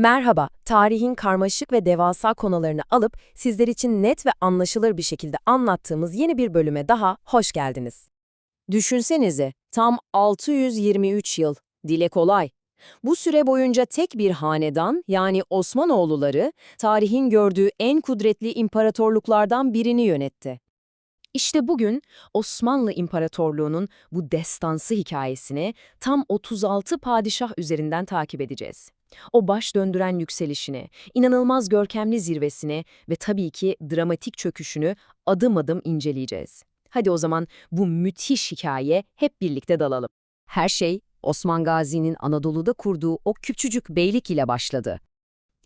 Merhaba, tarihin karmaşık ve devasa konularını alıp sizler için net ve anlaşılır bir şekilde anlattığımız yeni bir bölüme daha hoş geldiniz. Düşünsenize, tam 623 yıl, dile kolay. Bu süre boyunca tek bir hanedan yani Osmanoğulları tarihin gördüğü en kudretli imparatorluklardan birini yönetti. İşte bugün Osmanlı İmparatorluğu'nun bu destansı hikayesini tam 36 padişah üzerinden takip edeceğiz. O baş döndüren yükselişini, inanılmaz görkemli zirvesini ve tabii ki dramatik çöküşünü adım adım inceleyeceğiz. Hadi o zaman bu müthiş hikaye hep birlikte dalalım. Her şey Osman Gazi'nin Anadolu'da kurduğu o küçücük beylik ile başladı.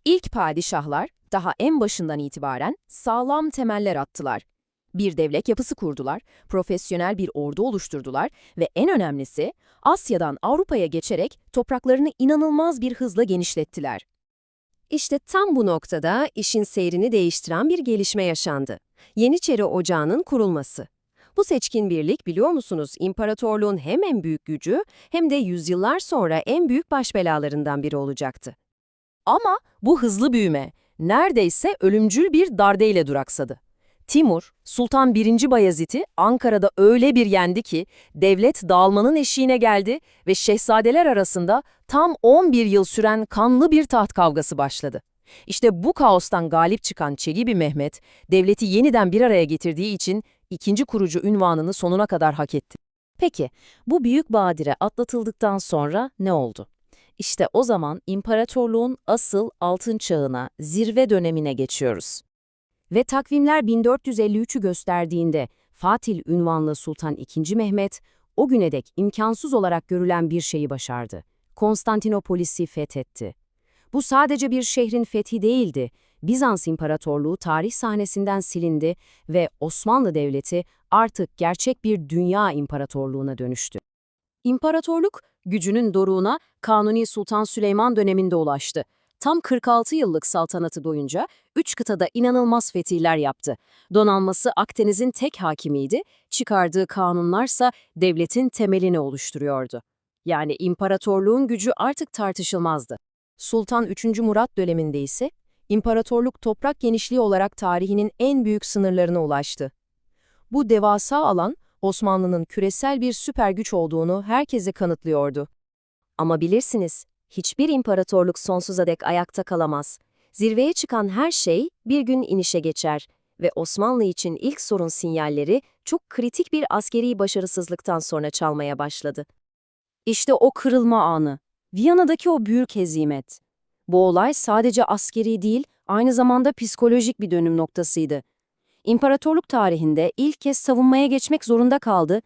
İlk padişahlar daha en başından itibaren sağlam temeller attılar. Bir devlet yapısı kurdular, profesyonel bir ordu oluşturdular ve en önemlisi Asya'dan Avrupa'ya geçerek topraklarını inanılmaz bir hızla genişlettiler. İşte tam bu noktada işin seyrini değiştiren bir gelişme yaşandı. Yeniçeri Ocağı'nın kurulması. Bu seçkin birlik biliyor musunuz imparatorluğun hem en büyük gücü hem de yüzyıllar sonra en büyük başbelalarından biri olacaktı. Ama bu hızlı büyüme neredeyse ölümcül bir dardeyle duraksadı. Timur, Sultan 1. Bayezid'i Ankara'da öyle bir yendi ki devlet dağılmanın eşiğine geldi ve şehzadeler arasında tam 11 yıl süren kanlı bir taht kavgası başladı. İşte bu kaostan galip çıkan Çelebi Mehmet, devleti yeniden bir araya getirdiği için ikinci kurucu ünvanını sonuna kadar hak etti. Peki, bu büyük badire atlatıldıktan sonra ne oldu? İşte o zaman imparatorluğun asıl altın çağına, zirve dönemine geçiyoruz. Ve takvimler 1453'ü gösterdiğinde Fatih ünvanlı Sultan II. Mehmet, o güne dek imkansız olarak görülen bir şeyi başardı. Konstantinopolis'i fethetti. Bu sadece bir şehrin fethi değildi. Bizans İmparatorluğu tarih sahnesinden silindi ve Osmanlı Devleti artık gerçek bir dünya imparatorluğuna dönüştü. İmparatorluk, gücünün doruğuna Kanuni Sultan Süleyman döneminde ulaştı. Tam 46 yıllık saltanatı boyunca üç kıtada inanılmaz fetihler yaptı. Donanması Akdeniz'in tek hakimiydi, çıkardığı kanunlarsa devletin temelini oluşturuyordu. Yani imparatorluğun gücü artık tartışılmazdı. Sultan 3. Murat döneminde ise imparatorluk toprak genişliği olarak tarihinin en büyük sınırlarına ulaştı. Bu devasa alan Osmanlı'nın küresel bir süper güç olduğunu herkese kanıtlıyordu. Ama bilirsiniz, hiçbir imparatorluk sonsuza dek ayakta kalamaz. Zirveye çıkan her şey bir gün inişe geçer ve Osmanlı için ilk sorun sinyalleri çok kritik bir askeri başarısızlıktan sonra çalmaya başladı. İşte o kırılma anı, Viyana'daki o büyük hezimet. Bu olay sadece askeri değil, aynı zamanda psikolojik bir dönüm noktasıydı. İmparatorluk tarihinde ilk kez savunmaya geçmek zorunda kaldı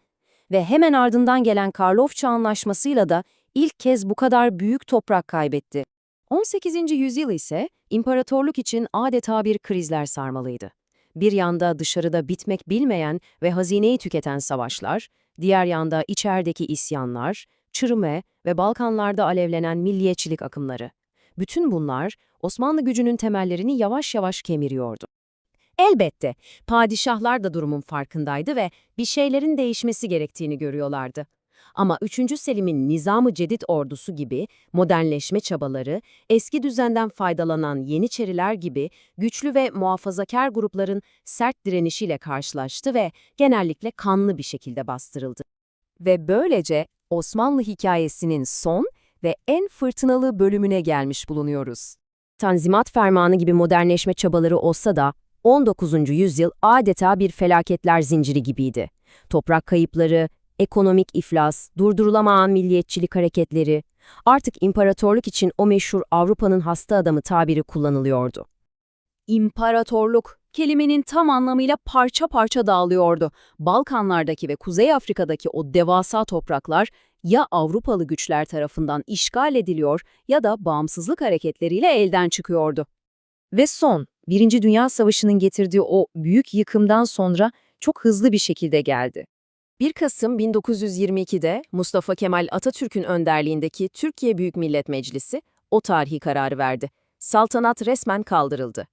ve hemen ardından gelen Karlofça Anlaşması'yla da ilk kez bu kadar büyük toprak kaybetti. 18. yüzyıl ise imparatorluk için adeta bir krizler sarmalıydı. Bir yanda dışarıda bitmek bilmeyen ve hazineyi tüketen savaşlar, diğer yanda içerideki isyanlar, çürüme ve Balkanlarda alevlenen milliyetçilik akımları. Bütün bunlar Osmanlı gücünün temellerini yavaş yavaş kemiriyordu. Elbette padişahlar da durumun farkındaydı ve bir şeylerin değişmesi gerektiğini görüyorlardı. Ama 3. Selim'in Nizam-ı Cedid ordusu gibi modernleşme çabaları, eski düzenden faydalanan Yeniçeriler gibi güçlü ve muhafazakar grupların sert direnişiyle karşılaştı ve genellikle kanlı bir şekilde bastırıldı. Ve böylece Osmanlı hikayesinin son ve en fırtınalı bölümüne gelmiş bulunuyoruz. Tanzimat Fermanı gibi modernleşme çabaları olsa da 19. yüzyıl adeta bir felaketler zinciri gibiydi. Toprak kayıpları, ekonomik iflas, durdurulamayan milliyetçilik hareketleri, artık imparatorluk için o meşhur Avrupa'nın hasta adamı tabiri kullanılıyordu. İmparatorluk, kelimenin tam anlamıyla parça parça dağılıyordu. Balkanlardaki ve Kuzey Afrika'daki o devasa topraklar ya Avrupalı güçler tarafından işgal ediliyor ya da bağımsızlık hareketleriyle elden çıkıyordu. Ve son, Birinci Dünya Savaşı'nın getirdiği o büyük yıkımdan sonra çok hızlı bir şekilde geldi. 1 Kasım 1922'de Mustafa Kemal Atatürk'ün önderliğindeki Türkiye Büyük Millet Meclisi o tarihi kararı verdi. Saltanat resmen kaldırıldı.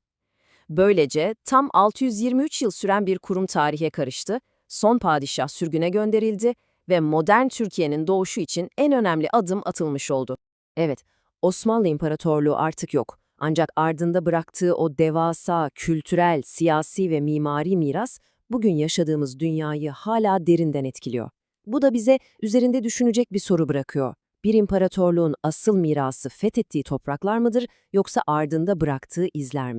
Böylece tam 623 yıl süren bir kurum tarihe karıştı, son padişah sürgüne gönderildi ve modern Türkiye'nin doğuşu için en önemli adım atılmış oldu. Evet, Osmanlı İmparatorluğu artık yok. Ancak ardında bıraktığı o devasa kültürel, siyasi ve mimari miras bugün yaşadığımız dünyayı hala derinden etkiliyor. Bu da bize üzerinde düşünecek bir soru bırakıyor. Bir imparatorluğun asıl mirası fethettiği topraklar mıdır yoksa ardında bıraktığı izler mi?